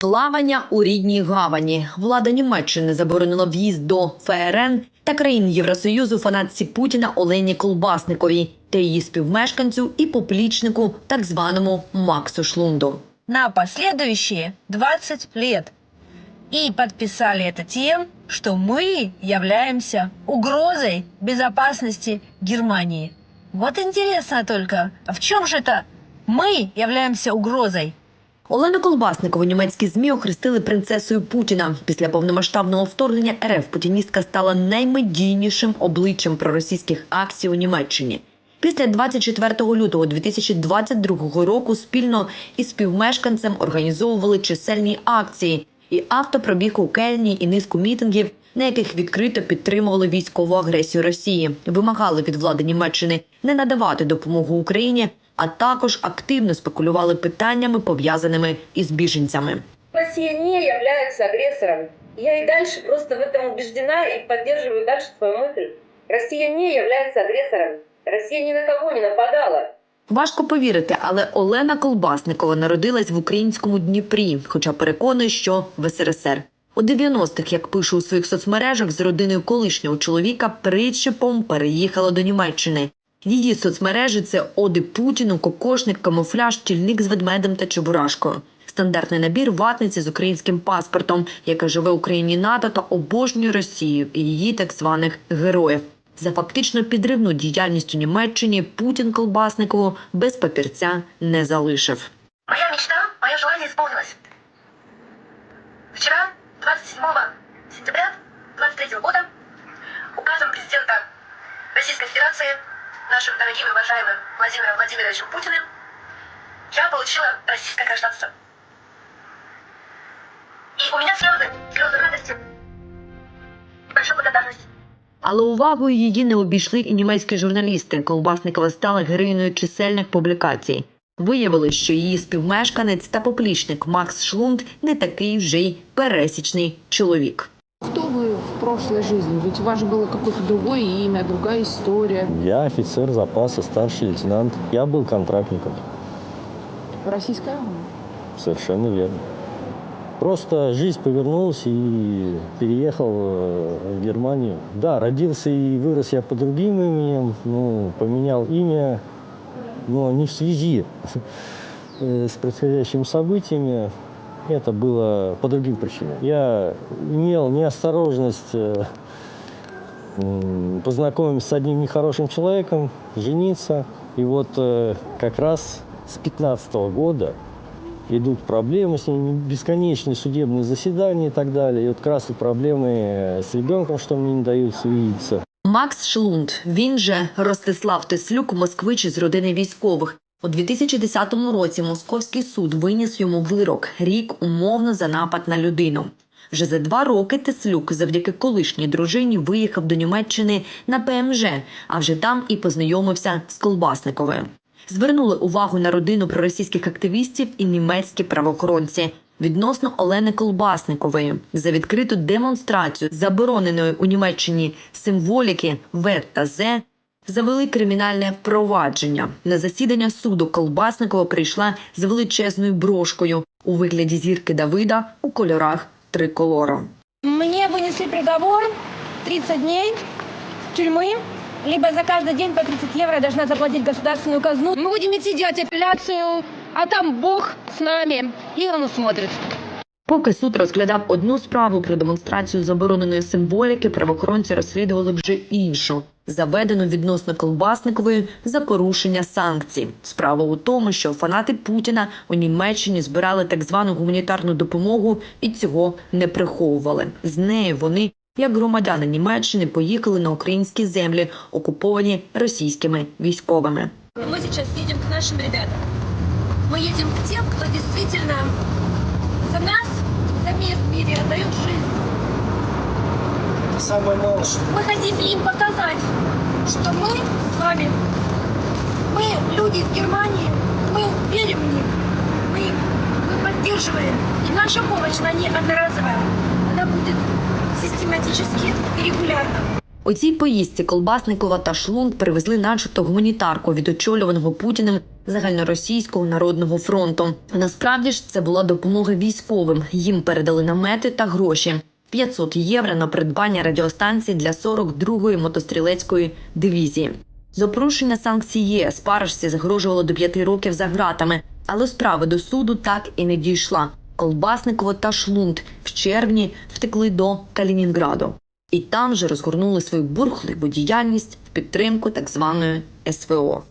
Плавання у рідній гавані. Влада Німеччини заборонила в'їзд до ФРН та країн Євросоюзу фанатці Путіна Олені Колбасниковій та її співмешканцю і поплічнику, так званому Максу Шлунду. на последующие 20 лет. И подписали это тем, что мы являемся угрозой безопасности Германии. Вот интересно только, а в чем же это мы являемся угрозой? Олену Колбасникову німецькі змі охрестили принцесою Путіна. Після повномасштабного вторгнення РФ путіністка стала наймедійнішим обличчям проросійських акцій у Німеччині. Після 24 лютого 2022 року спільно із співмешканцем організовували чисельні акції і автопробіг у Кельні і низку мітингів, на яких відкрито підтримували військову агресію Росії, вимагали від влади Німеччини не надавати допомогу Україні, а також активно спекулювали питаннями, пов'язаними із біженцями. Россия не является агрессором. Я и дальше просто в этом убеждена и поддерживаю дальше свою мысль. Россия не является агрессором. Россия ни на кого не нападала. Важко повірити, але Олена Колбасникова народилась в українському Дніпрі, хоча переконує, що в СРСР. У 90-х, як пише у своїх соцмережах, з родиною колишнього чоловіка причепом переїхала до Німеччини. Її соцмережі це оди Путіну, кокошник, камуфляж, тільник з ведмедем та чебурашкою. Стандартний набір ватниці з українським паспортом, яка живе в Україні НАТО та обожнює Росію і її так званих героїв. За фактично підривну діяльність у Німеччині Путін Колбасникову без папірця не залишив. Моя мечта, мое желание исполнилось. Вчера, 27 сентября 23 года, указом президента Российской Федерации, нашим дорогим и уважаемым Владимиром Владимировичем Путиным, я получила российское гражданство. И у меня слезы, слезы радости, и большой благодарности. Але увагою її не обійшли і німецькі журналісти. Колбасникова стала героїною чисельних публікацій. Виявилось, що її співмешканець та поплічник Макс Шлунд не такий вже й пересічний чоловік. Прошлой жизни? Ведь у вас же было какое-то другое имя, другая история. Я офицер запаса, старший лейтенант. Я был контрактником. Российская армия. Совершенно верно. Просто жизнь повернулась и переехал э, в Германию. Да, родился и вырос я по другим именем, ну, поменял имя, но не в связи э, с происходящими событиями. Это было по другим причинам. Я имел неосторожность э, м, познакомиться с одним нехорошим человеком, жениться. И вот э, как раз с 15 года идут проблемы с ними, бесконечные судебные заседания и так далее. И вот как раз и проблемы э, с ребенком, что мне не дают увидеться. Макс Шлунд, він же Ростислав Теслюк, москвич із родини військових. У 2010 році московський суд виніс йому вирок рік умовно за напад на людину. Вже за два роки Теслюк завдяки колишній дружині виїхав до Німеччини на ПМЖ, а вже там і познайомився з Колбасниковою. Звернули увагу на родину проросійських активістів і німецькі правоохоронці відносно Олени Колбасникової за відкриту демонстрацію забороненої у Німеччині символіки В та З завели кримінальне провадження. На засідання суду Колбасникова прийшла з величезною брошкою у вигляді зірки Давида у кольорах триколору. Мне вынесли приговор 30 дней тюрьмы, либо за каждый день по 30 евро я должна заплатить государственную казну. Мы будем идти делать апелляцию, а там Бог с нами, и он усмотрит. Поки суд розглядав одну справу про демонстрацію забороненої символіки, правоохоронці розслідували вже іншу, заведену відносно Колбасникової за порушення санкцій. Справа у тому, що фанати Путіна у Німеччині збирали так звану гуманітарну допомогу і цього не приховували. З нею вони, як громадяни Німеччини, поїхали на українські землі, окуповані російськими військовими. Мы сейчас едем к нашим ребятам. Мы едем к тем, кто действительно за нас, за мир в мире отдает жизнь. Мы хотим им показать, что мы с вами, мы люди из Германии, мы верим в них, мы, мы поддерживаем. И наша помощь, она не одноразовая, она будет систематически и регулярно. У цій поїздці Колбасникова та Шлунг привезли начебто гуманітарку від очолюваного Путіним загальноросійського народного фронту. Насправді ж це була допомога військовим. Їм передали намети та гроші. 500 євро на придбання радіостанції для 42-ї мотострілецької дивізії. За порушення санкцій ЄС парашці загрожувало до 5 років за ґратами, але справа до суду так і не дійшла. Колбасниково та Шлунд в червні втекли до Калінінграду. І там же розгорнули свою бурхливу діяльність в підтримку так званої СВО.